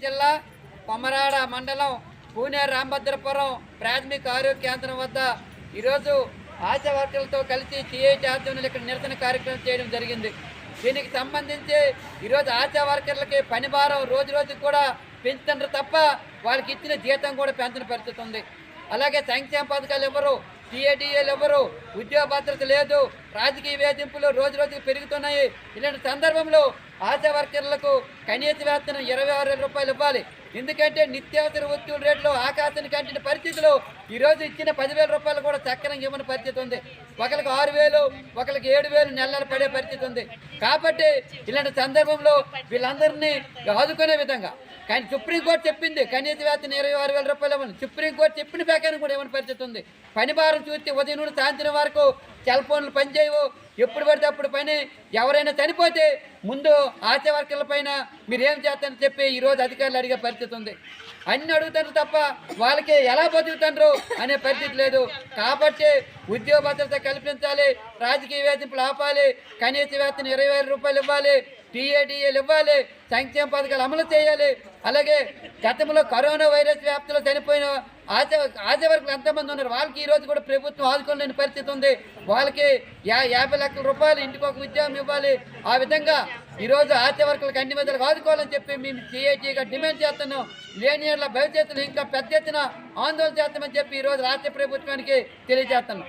జిల్లా కొమరాడ మండలం పూణే రామభద్రపురం ప్రాథమిక ఆరోగ్య కేంద్రం వద్ద ఈరోజు ఆశా వర్కర్లతో కలిసి సిఐటి ఆధ్వర్యంలో ఇక్కడ నిరసన కార్యక్రమం చేయడం జరిగింది. దీనికి సంబంధించి ఈరోజు ఆశా వర్కర్లకి పని భారం రోజు రోజుకి కూడా పెంచుతుండ్రు తప్ప వాళ్ళకి ఇచ్చిన జీతం కూడా పెంచిన పరిస్థితి ఉంది. అలాగే సంక్షేమ పథకాలు ఎవరు టీఏడిఏలు ఎవరు ఉద్యోగ భద్రత లేదు రాజకీయ వేధింపులు రోజు రోజుకి పెరుగుతున్నాయి. ఇలాంటి సందర్భంలో ఆశా వర్కర్లకు కనీస వేతనం ఇరవై ఆరు వేల రూపాయలు ఇవ్వాలి. ఎందుకంటే నిత్యావసర వస్తువుల రేట్లు ఆకాశానికి కంటిన పరిస్థితులు ఈరోజు ఇచ్చిన పదివేల రూపాయలు కూడా చక్కరంగా ఇవ్వని పరిస్థితి ఉంది. ఒకరికి ఆరు వేలు ఒకరికి ఏడు వేలు నెలలు పడే పరిస్థితి ఉంది. కాబట్టి ఇలాంటి సందర్భంలో వీళ్ళందరినీ ఆదుకునే విధంగా కానీ సుప్రీంకోర్టు చెప్పింది కనీస వేతన ఇరవై ఆరు వేల రూపాయలు ఇవ్వండి సుప్రీంకోర్టు చెప్పిన ప్రకారం కూడా ఇవ్వని పరిస్థితి ఉంది? పని భారం చూస్తే ఉదయం నుండి సాయంత్రం వరకు సెల్ ఫోన్లు పనిచేయవు. ఎప్పుడు పడితే అప్పుడు పని. ఎవరైనా చనిపోతే ముందు ఆశా వర్కర్ల పైన మీరేం చేస్తారని చెప్పి ఈరోజు అధికారులు అడిగే పరిస్థితి ఉంది. అన్ని అడుగుతారు తప్ప వాళ్ళకి ఎలా బతుకుతారు అనే పరిస్థితి లేదు. కాబట్టి ఉద్యోగ భద్రత కల్పించాలి రాజకీయ వేధింపులు ఆపాలి కనీస వేతన ఇరవై వేల రూపాయలు ఇవ్వాలి టీఏడీఏలు ఇవ్వాలి సంక్షేమ పథకాలు అమలు చేయాలి. అలాగే గతంలో కరోనా వైరస్ వ్యాప్తిలో చనిపోయిన ఆశ ఆశ వర్కులు ఎంతమంది ఉన్నారు? వాళ్ళకి ఈరోజు కూడా ప్రభుత్వం ఆదుకోలేని పరిస్థితి ఉంది. వాళ్ళకి యా యాభై లక్షల రూపాయలు ఇంటికి ఒక ఉద్యోగం ఇవ్వాలి. ఆ విధంగా ఈరోజు ఆశ వర్కులకు అన్ని విధాలుగా ఆదుకోవాలని చెప్పి మేము సిఐటీగా డిమాండ్ చేస్తున్నాం. లేని ఏళ్ళ భవిష్యత్తులో ఇంకా పెద్ద ఎత్తున ఆందోళన చేస్తామని చెప్పి ఈరోజు రాష్ట్ర ప్రభుత్వానికి తెలియజేస్తున్నాం.